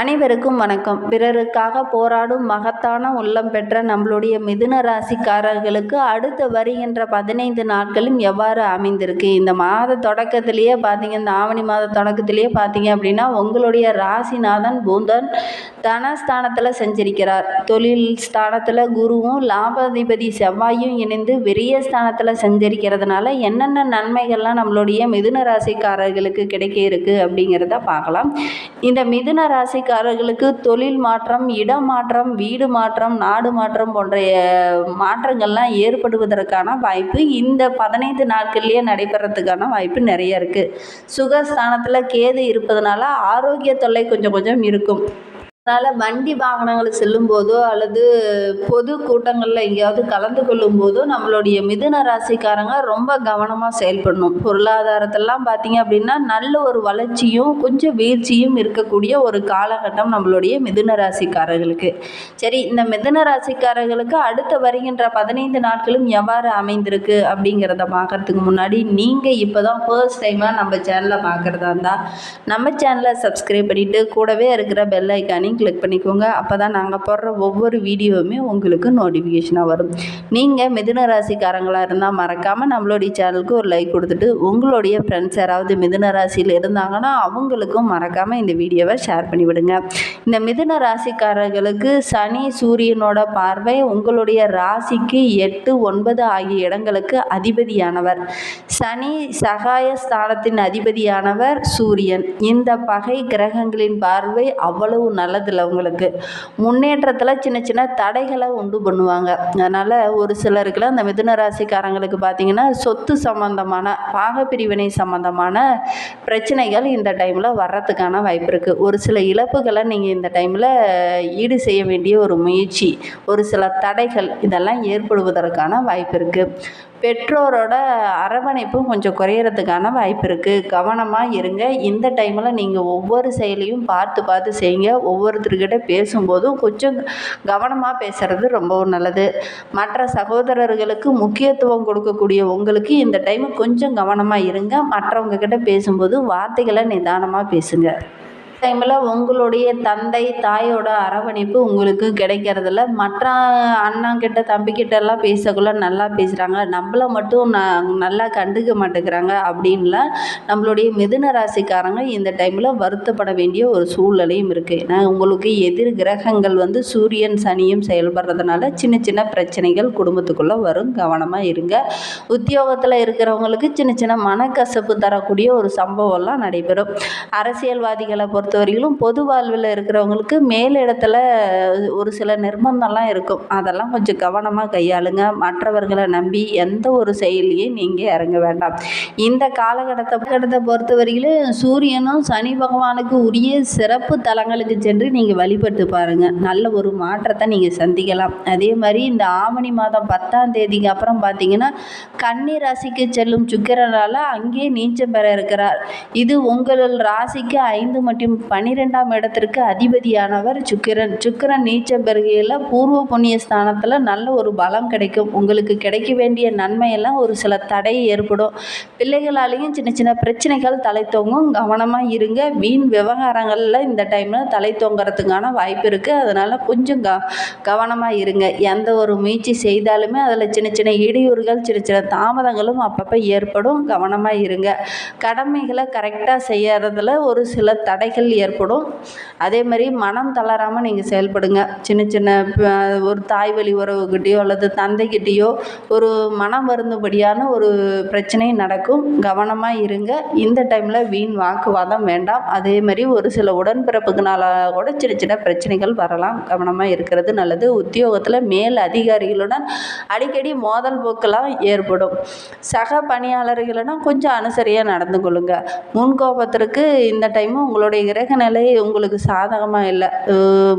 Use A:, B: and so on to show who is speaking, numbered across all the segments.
A: அனைவருக்கும் வணக்கம். பிறருக்காக போராடும் மகத்தான உள்ளம் பெற்ற நம்மளுடைய மிதுன ராசிக்காரர்களுக்கு அடுத்து வருகின்ற பதினைந்து நாட்களும் எவ்வாறு அமைந்திருக்கு? இந்த மாத தொடக்கத்திலேயே பார்த்தீங்க இந்த ஆவணி மாத தொடக்கத்திலேயே பார்த்தீங்க அப்படின்னா உங்களுடைய ராசிநாதன் பூந்தன் தனஸ்தானத்தில் செஞ்சிருக்கிறார். தொழில் ஸ்தானத்தில் குருவும் லாபாதிபதி செவ்வாயும் இணைந்து விரிய ஸ்தானத்தில் செஞ்சிருக்கிறதுனால என்னென்ன நன்மைகள்லாம் நம்மளுடைய மிதுன ராசிக்காரர்களுக்கு கிடைக்க இருக்குது அப்படிங்கிறத பார்க்கலாம். இந்த மிதுன ராசி வேலைக்காரர்களுக்கு தொழில் மாற்றம் இடம் மாற்றம் வீடு மாற்றம் நாடு மாற்றம் போன்ற மாற்றங்கள்லாம் ஏற்படுவதற்கான வாய்ப்பு இந்த பதினைந்து நாட்கள்லேயே நடைபெறத்துக்கான வாய்ப்பு நிறைய இருக்குது சுகஸ்தானத்தில் கேது இருப்பதனால ஆரோக்கிய தொல்லை கொஞ்சம் கொஞ்சம் இருக்கும். அதனால் வண்டி வாகனங்கள் செல்லும்போதோ அல்லது பொது கூட்டங்களில் எங்கேயாவது கலந்து கொள்ளும்போதோ நம்மளுடைய மிதுன ராசிக்காரங்க ரொம்ப கவனமாக செயல்படணும். பொருளாதாரத்தெல்லாம் பார்த்தீங்க அப்படின்னா நல்ல ஒரு வளர்ச்சியும் கொஞ்சம் வீழ்ச்சியும் இருக்கக்கூடிய ஒரு காலகட்டம் நம்மளுடைய மிதுன ராசிக்காரர்களுக்கு. சரி இந்த மிதுன ராசிக்காரர்களுக்கு அடுத்து வருகின்ற பதினைந்து நாட்களும் எவ்வாறு அமைந்திருக்கு அப்படிங்கிறத பார்க்கறதுக்கு முன்னாடி நீங்கள் இப்போ தான் ஃபர்ஸ்ட் டைமாக நம்ம சேனலை பார்க்குறதா இருந்தால் நம்ம சேனலை சப்ஸ்கிரைப் பண்ணிவிட்டு கூடவே இருக்கிற பெல் கிளிக் பண்ணிக்கோங்க. அப்போ தான் நாங்கள் போடுற ஒவ்வொரு வீடியோவுமே உங்களுக்கு நோட்டிஃபிகேஷனாக வரும். நீங்கள் மிதுன ராசிக்காரங்களாக இருந்தால் மறக்காமல் நம்மளுடைய சேனலுக்கு ஒரு லைக் கொடுத்துட்டு உங்களுடைய ஃப்ரெண்ட்ஸ் யாராவது மிதுன ராசியில் இருந்தாங்கன்னா அவங்களுக்கும் மறக்காமல் இந்த வீடியோவை ஷேர் பண்ணிவிடுங்க. இந்த மிதுன ராசிக்காரர்களுக்கு சனி சூரியனோட பார்வை உங்களுடைய ராசிக்கு எட்டு ஒன்பது ஆகிய இடங்களுக்கு அதிபதியானவர். சனி சகாய ஸ்தானத்தின் அதிபதியானவர் சூரியன். இந்த பகை கிரகங்களின் பார்வை அவ்வளவு நல்லது நல்லதில்லை உங்களுக்கு முன்னேற்றத்தில் சின்ன சின்ன தடைகளை உண்டு பண்ணுவாங்க. அதனால் ஒரு சிலருக்குலாம் அந்த மிதுன ராசிக்காரங்களுக்கு பார்த்தீங்கன்னா சொத்து சம்பந்தமான பாகப்பிரிவினை சம்பந்தமான பிரச்சனைகள் இந்த டைமில் வர்றதுக்கான வாய்ப்பு இருக்குது ஒரு சில இழப்புகளை நீங்கள் இந்த டைமில் ஈடு செய்ய வேண்டிய ஒரு முயற்சி ஒரு சில தடைகள் இதெல்லாம் ஏற்படுவதற்கான வாய்ப்பு இருக்குது பெற்றோரோட அரவணைப்பும் கொஞ்சம் குறையிறதுக்கான வாய்ப்பு இருக்குது கவனமாக இருங்க. இந்த டைமில் நீங்கள் ஒவ்வொரு செயலையும் பார்த்து பார்த்து செய்யுங்க. ஒவ்வொருத்தர்கிட்ட பேசும்போதும் கொஞ்சம் கவனமாக பேசுகிறது ரொம்பவும் நல்லது. மற்ற சகோதரர்களுக்கு முக்கியத்துவம் கொடுக்கக்கூடிய உங்களுக்கு இந்த டைம் கொஞ்சம் கவனமாக இருங்க. மற்றவங்க கிட்ட பேசும்போது வார்த்தைகளை நிதானமாக பேசுங்க. டைமில் உங்களுடைய தந்தை தாயோட அரவணைப்பு உங்களுக்கு கிடைக்கிறதில்ல. மற்ற அண்ணாங்கிட்ட தம்பிக்கிட்ட எல்லாம் பேசக்குள்ள நல்லா பேசுகிறாங்க நம்மளை மட்டும் ந நல்லா கண்டுக்க மாட்டேங்கிறாங்க அப்படின்லாம் நம்மளுடைய மிதுன ராசிக்காரங்க இந்த டைமில் வருத்தப்பட வேண்டிய ஒரு சூழ்நிலையும் இருக்குது ஏன்னா உங்களுக்கு எதிர் கிரகங்கள் வந்து சூரியன் சனியும் செயல்படுறதுனால சின்ன சின்ன பிரச்சனைகள் குடும்பத்துக்குள்ளே வரும். கவனமாக இருங்க. உத்தியோகத்தில் இருக்கிறவங்களுக்கு சின்ன சின்ன மனக்கசப்பு தரக்கூடிய ஒரு சம்பவம்லாம் நடைபெறும். அரசியல்வாதிகளை பொறுத்தவரையிலும் பொது வாழ்வில் இருக்கிறவங்களுக்கு மேல் இடத்துல ஒரு சில நிர்பந்தம்லாம் இருக்கும். அதெல்லாம் கொஞ்சம் கவனமாக கையாளுங்க. மற்றவர்களை நம்பி எந்த ஒரு செயலியும் நீங்கள் இறங்க வேண்டாம். இந்த காலகட்டத்தை காலகட்டத்தை பொறுத்தவரையிலும் சூரியனும் சனி பகவானுக்கு உரிய சிறப்பு தலங்களுக்கு சென்று நீங்கள் வழிபட்டு பாருங்கள் நல்ல ஒரு மாற்றத்தை நீங்கள் சந்திக்கலாம். அதே மாதிரி இந்த ஆவணி மாதம் பத்தாம் தேதிக்கு அப்புறம் பார்த்தீங்கன்னா கன்னி ராசிக்கு செல்லும் சுக்கிரனால் அங்கேயே நீச்சம் பெற இருக்கிறார். இது உங்கள் ராசிக்கு ஐந்து மற்றும் பன்னிரெண்டாம் இடத்திற்கு அதிபதியானவர் சுக்கிரன். சுக்கிரன் நீச்சம் பெறுகையில் பூர்வ புண்ணிய ஸ்தானத்தில் நல்ல ஒரு பலம் கிடைக்கும். உங்களுக்கு கிடைக்க வேண்டிய நன்மையெல்லாம் ஒரு சில தடை ஏற்படும். பிள்ளைகளாலேயும் சின்ன சின்ன பிரச்சனைகள் தலைத்தோங்கும் கவனமாக இருங்க. வீண் விவகாரங்களில் இந்த டைமில் தலை தொங்குறதுக்கான வாய்ப்பு இருக்குது அதனால் கொஞ்சம் க கவனமாக இருங்க. எந்த ஒரு முயற்சி செய்தாலுமே அதில் சின்ன சின்ன இடையூறுகள் சின்ன சின்ன தாமதங்களும் அப்பப்போ ஏற்படும். கவனமாக இருங்க. கடமைகளை கரெக்டாக செய்யறதுல ஒரு சில தடைகள் ஏற்படும். அதே மாதிரி மனம் தளராமல் நீங்கள் செயல்படுங்க. சின்ன சின்ன ஒரு தாய் வழி உறவுகிட்டேயோ அல்லது தந்தைக்கிட்டேயோ ஒரு மனம் வருந்தபடியான ஒரு பிரச்சனை நடக்கும். கவனமாக இருங்க. இந்த டைமில் வீண் வாக்குவாதம் வேண்டாம். அதே மாதிரி ஒரு சில உடன்பிறப்புக்குனால கூட சின்ன சின்ன பிரச்சனைகள் வரலாம். கவனமாக இருக்கிறது நல்லது. உத்தியோகத்தில் மேல் அதிகாரிகளுடன் அடிக்கடி மோதல் போக்கெல்லாம் ஏற்படும். சக பணியாளர்களிடம் கொஞ்சம் அனுசரியாக நடந்து கொள்ளுங்கள் முன்கோபத்திற்கு இந்த டைமும் உங்களுடைய கிரக நிலை உங்களுக்கு சாதகமாக இல்லை.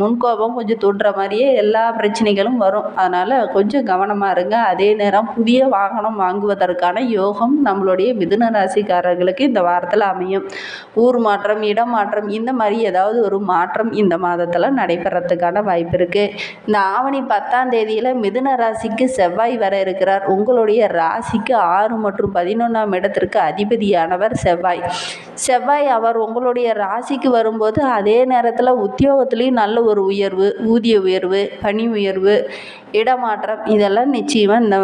A: முன்கோபம் கொஞ்சம் தூண்டுற மாதிரியே எல்லா பிரச்சனைகளும் வரும். அதனால் கொஞ்சம் கவனமாக இருங்க. அதே நேரம் புதிய வாகனம் வாங்குவதற்கான யோகம் நம்மளுடைய மிதுன ராசிக்காரர்களுக்கு இந்த வாரத்தில் அமையும். ஊர் மாற்றம் இடம் மாற்றம் இந்த மாதிரி ஏதாவது ஒரு மாற்றம் இந்த மாதத்தில் நடைபெறத்துக்கான வாய்ப்பு இருக்குது இந்த ஆவணி பத்தாம் தேதியில் மிதுன ராசிக்கு செவ்வாய் வர இருக்கிறார். உங்களுடைய ராசிக்கு ஆறு மற்றும் பதினொன்றாம் இடத்திற்கு அதிபதியானவர் செவ்வாய். செவ்வாய் அவர் உங்களுடைய ராசி ஆட்சிக்கு வரும்போது அதே நேரத்தில் உத்தியோகத்துலேயும் நல்ல ஒரு உயர்வு ஊதிய உயர்வு பணி உயர்வு இடமாற்றம் இதெல்லாம் நிச்சயமாக இந்த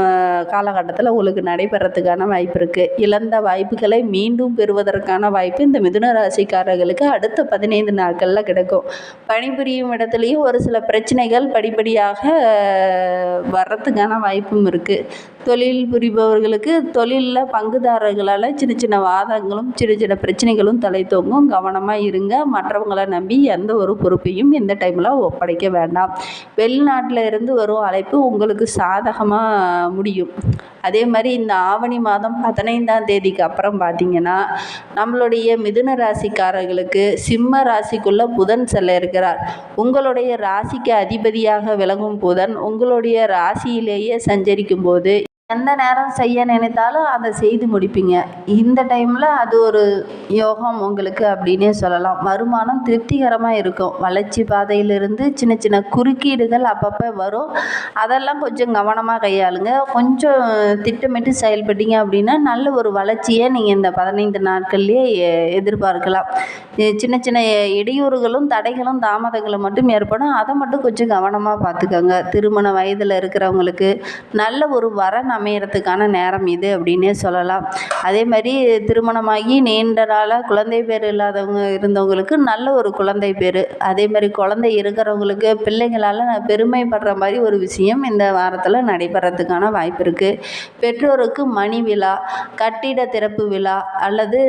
A: காலகட்டத்தில் உங்களுக்கு நடைபெறத்துக்கான வாய்ப்பு இருக்குது இழந்த வாய்ப்புகளை மீண்டும் பெறுவதற்கான வாய்ப்பு இந்த மிதுன ராசிக்காரர்களுக்கு அடுத்த பதினைந்து நாட்களில் கிடைக்கும். பணிபுரியும் இடத்துலையும் ஒரு சில பிரச்சனைகள் படிப்படியாக வர்றதுக்கான வாய்ப்பும் இருக்குது தொழில் புரிபவர்களுக்கு தொழிலில் பங்குதாரர்களால் சின்ன சின்ன வாதங்களும் சின்ன சின்ன பிரச்சனைகளும் தலை தோங்கும். கவனமாக இருங்க. மற்றவங்களை நம்பி எந்த ஒரு பொறுப்பையும் இந்த டைமில் ஒப்படைக்க வேண்டாம். வெளிநாட்டில் இருந்து வரும் அழைப்பு உங்களுக்கு சாதகமாக முடியும். அதே மாதிரி இந்த ஆவணி மாதம் பதினைந்தாம் தேதிக்கு அப்புறம் பார்த்திங்கன்னா நம்மளுடைய மிதுன ராசிக்காரர்களுக்கு சிம்ம ராசிக்குள்ளே புதன் செல்ல இருக்கிறார். உங்களுடைய ராசிக்கு அதிபதியாக விளங்கும் புதன் உங்களுடைய ராசியிலேயே சஞ்சரிக்கும் போது எந்த நேரம் செய்ய நினைத்தாலும் அதை செய்து முடிப்பீங்க. இந்த டைமில் அது ஒரு யோகம் உங்களுக்கு அப்படின்னே சொல்லலாம். வருமானம் திருப்திகரமாக இருக்கும். வளர்ச்சி பாதையிலிருந்து சின்ன சின்ன குறுக்கீடுகள் அப்பப்போ வரும். அதெல்லாம் கொஞ்சம் கவனமாக கையாளுங்க. கொஞ்சம் திட்டமிட்டு செயல்பட்டீங்க அப்படின்னா நல்ல ஒரு வளர்ச்சியை நீங்கள் இந்த பதினைந்து நாட்கள்லேயே எ- எதிர்பார்க்கலாம். சின்ன சின்ன இடையூறுகளும் தடைகளும் தாமதங்களும் மட்டும் ஏற்படும். அதை மட்டும் கொஞ்சம் கவனமாக பார்த்துக்கோங்க. திருமண வயதில் இருக்கிறவங்களுக்கு நல்ல ஒரு வரன் அமையறதுக்கான நேரம் இது அப்படின்னே சொல்லலாம். அதே மாதிரி திருமணமாகி நீண்ட நாளாக குழந்தை பேர் இல்லாதவங்க இருந்தவங்களுக்கு நல்ல ஒரு குழந்தை பேர். அதே மாதிரி குழந்தை இருக்கிறவங்களுக்கு பிள்ளைங்களால் பெருமைப்படுற மாதிரி ஒரு விஷயம் இந்த வாரத்தில் நடைபெறத்துக்கான வாய்ப்பு இருக்குது பெற்றோருக்கு மணி விழா கட்டிட திறப்பு விழா அல்லது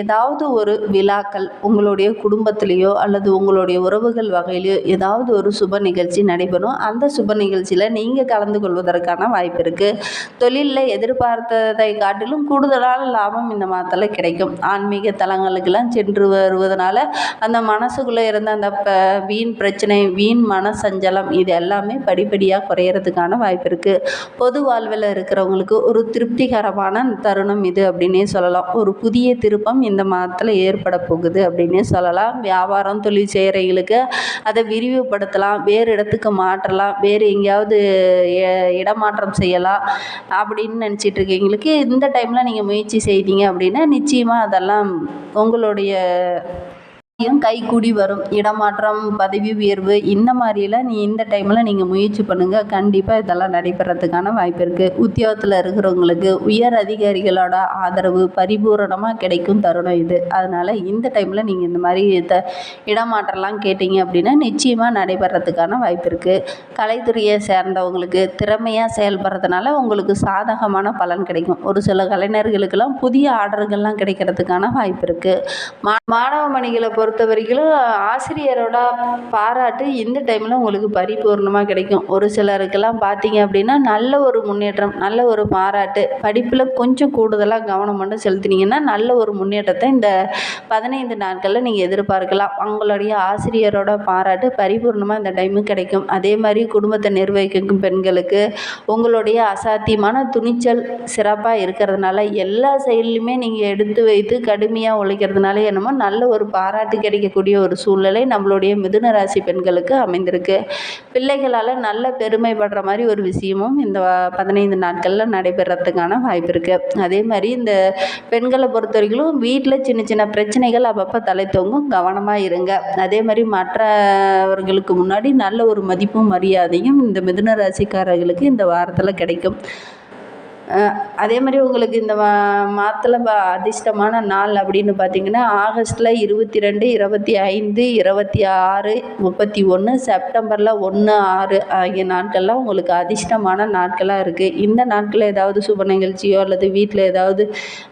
A: ஏதாவது ஒரு விழாக்கள் உங்களுடைய குடும்பத்திலேயோ அல்லது உங்களுடைய உறவுகள் வகையிலையோ ஏதாவது ஒரு சுப நிகழ்ச்சி நடைபெறும். அந்த சுப நிகழ்ச்சியில் நீங்கள் கலந்து கொள்வதற்கான வாய்ப்பு இருக்குது தொழிலில் எதிர்பார்த்ததை காட்டிலும் கூடுதலான லாபம் இந்த மாதத்தில் கிடைக்கும். ஆன்மீக தலங்களுக்கெல்லாம் சென்று வருவதனால அந்த மனசுக்குள்ளே இருந்த அந்த ப வீண் பிரச்சனை வீண் மன சஞ்சலம் இது எல்லாமே படிப்படியாக குறையிறதுக்கான வாய்ப்பு இருக்குது பொது வாழ்வில் இருக்கிறவங்களுக்கு ஒரு திருப்திகரமான தருணம் இது அப்படின்னே சொல்லலாம். ஒரு புதிய திருப்பம் இந்த மாதத்தில் ஏற்பட போகுது அப்படின்னே சொல்லலாம். வியாபாரம் தொழில் செய்கிறவங்களுக்கு அதை விரிவுபடுத்தலாம். வேறு இடத்துக்கு மாற்றலாம். வேறு எங்கேயாவது இடமாற்றம் செய்யலாம். அப்படின்னு நினச்சிட்டு இருக்கீங்களுக்கு இந்த டைமில் நீங்கள் முயற்சி செய்தீங்க அப்படின்னா நிச்சயமாக அதெல்லாம் உங்களுடைய யும் கைக்கூடி வரும். இடமாற்றம் பதவி உயர்வு இந்த மாதிரியெல்லாம் நீ இந்த டைமில் நீங்கள் முயற்சி பண்ணுங்கள் கண்டிப்பாக இதெல்லாம் நடைபெறத்துக்கான வாய்ப்பு இருக்குது உத்தியோகத்தில் இருக்கிறவங்களுக்கு உயர் அதிகாரிகளோட ஆதரவு பரிபூரணமாக கிடைக்கும் தருணம் இது. அதனால் இந்த டைமில் நீங்கள் இந்த மாதிரி த இடமாற்றம்லாம் கேட்டீங்க அப்படின்னா நிச்சயமாக நடைபெறத்துக்கான வாய்ப்பு இருக்குது கலைத்துறையை சேர்ந்தவங்களுக்கு திறமையாக செயல்படுறதுனால உங்களுக்கு சாதகமான பலன் கிடைக்கும். ஒரு சில கலைஞர்களுக்கெல்லாம் புதிய ஆர்டர்கள்லாம் கிடைக்கிறதுக்கான வாய்ப்பு இருக்குது மா மாணவ மணிகளை பொறுத்த பொறுத்த வரைக்கும் ஆசிரியரோட பாராட்டு இந்த டைமில் உங்களுக்கு பரிபூர்ணமாக கிடைக்கும். ஒரு சிலருக்கெல்லாம் பார்த்தீங்க அப்படின்னா நல்ல ஒரு முன்னேற்றம் நல்ல ஒரு பாராட்டு படிப்பில் கொஞ்சம் கூடுதலாக கவனம் மட்டும் செலுத்தினீங்கன்னா நல்ல ஒரு முன்னேற்றத்தை இந்த பதினைந்து நாட்களில் நீங்கள் எதிர்பார்க்கலாம். அவங்களுடைய ஆசிரியரோட பாராட்டு பரிபூர்ணமாக இந்த டைமு கிடைக்கும். அதே மாதிரி குடும்பத்தை நிர்வகிக்கும் பெண்களுக்கு உங்களுடைய அசாத்தியமான துணிச்சல் சிறப்பாக இருக்கிறதுனால எல்லா செயல்லையுமே நீங்கள் எடுத்து வைத்து கடுமையாக உழைக்கிறதுனால என்னமோ நல்ல ஒரு பாராட்டு கிடைக்கக்கூடிய ஒரு சூழ்நிலை நம்மளுடைய மிதுன ராசி பெண்களுக்கு அமைந்திருக்கு. பிள்ளைகளால் நல்ல பெருமைப்படுற மாதிரி ஒரு விஷயமும் இந்த பதினைந்து நாட்களில் நடைபெறத்துக்கான வாய்ப்பு இருக்குது அதே மாதிரி இந்த பெண்களை பொறுத்த வரைக்கும் வீட்டில் சின்ன சின்ன பிரச்சனைகள் அப்பப்போ தலை தொங்கும். கவனமாக இருங்க. அதே மாதிரி மற்றவர்களுக்கு முன்னாடி நல்ல ஒரு மதிப்பும் மரியாதையும் இந்த மிதுன ராசிக்காரர்களுக்கு இந்த வாரத்தில் கிடைக்கும். அதே மாதிரி உங்களுக்கு இந்த மா மாதத்தில் அதிர்ஷ்டமான நாள் அப்படின்னு பார்த்தீங்கன்னா ஆகஸ்ட்டில் இருபத்தி ரெண்டு இருபத்தி ஐந்து இருபத்தி ஆறு முப்பத்தி ஒன்று செப்டம்பரில் ஒன்று ஆறு ஆகிய நாட்கள்லாம் உங்களுக்கு அதிர்ஷ்டமான நாட்களாக இருக்குது இந்த நாட்களில் ஏதாவது சுப நிகழ்ச்சியோ அல்லது வீட்டில் ஏதாவது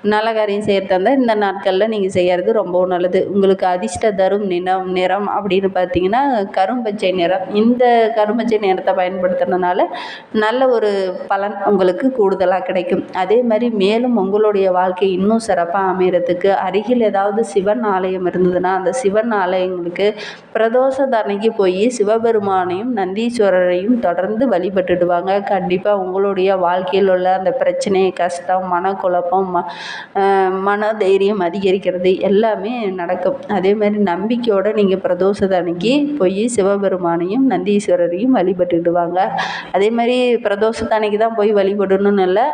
A: நல்ல காரியம் செய்கிறதா இருந்தால் இந்த நாட்களில் நீங்கள் செய்கிறது ரொம்பவும் நல்லது. உங்களுக்கு அதிர்ஷ்ட தரும் நிறம் நிறம் அப்படின்னு பார்த்தீங்கன்னா கரும்பச்சை நிறம். இந்த கரும்பச்சை நிறத்தை பயன்படுத்துறதுனால நல்ல ஒரு பலன் உங்களுக்கு கூடுதலாக கிடைக்கும். அதே மாதிரி மேலும் உங்களுடைய வாழ்க்கை இன்னும் சிறப்பாக அமைகிறதுக்கு அருகில் ஏதாவது சிவன் ஆலயம் இருந்ததுன்னா அந்த சிவன் ஆலயங்களுக்கு பிரதோஷ அன்னைக்கு போய் சிவபெருமானையும் நந்தீஸ்வரரையும் தொடர்ந்து வழிபட்டுடுவாங்க. கண்டிப்பாக உங்களுடைய வாழ்க்கையில் உள்ள அந்த பிரச்சனை கஷ்டம் மனக்குழப்பம் ம மன மனதைரியம் அதிகரிக்கிறது எல்லாமே நடக்கும். அதே மாதிரி நம்பிக்கையோடு நீங்கள் பிரதோஷ அன்னைக்கு போய் சிவபெருமானையும் நந்தீஸ்வரரையும் வழிபட்டுடுவாங்க. அதே மாதிரி பிரதோஷத்து அன்னைக்கு தான் போய் வழிபடணும்னு இல்லை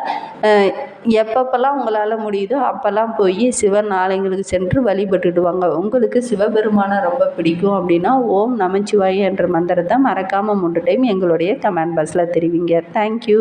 A: எப்பப்பெல்லாம் உங்களால் முடியுதோ அப்போல்லாம் போய் சிவன் ஆலயங்களுக்கு சென்று வழிபட்டுட்டு வாங்க உங்களுக்கு சிவபெருமானை ரொம்ப பிடிக்கும் அப்படின்னா ஓம் நமச்சிவாய என்ற மந்திரத்தை மறக்காமல் மூன்று டைம் எங்களுடைய கமெண்ட் பாக்ஸில் தெரிவிங்க. தேங்க்யூ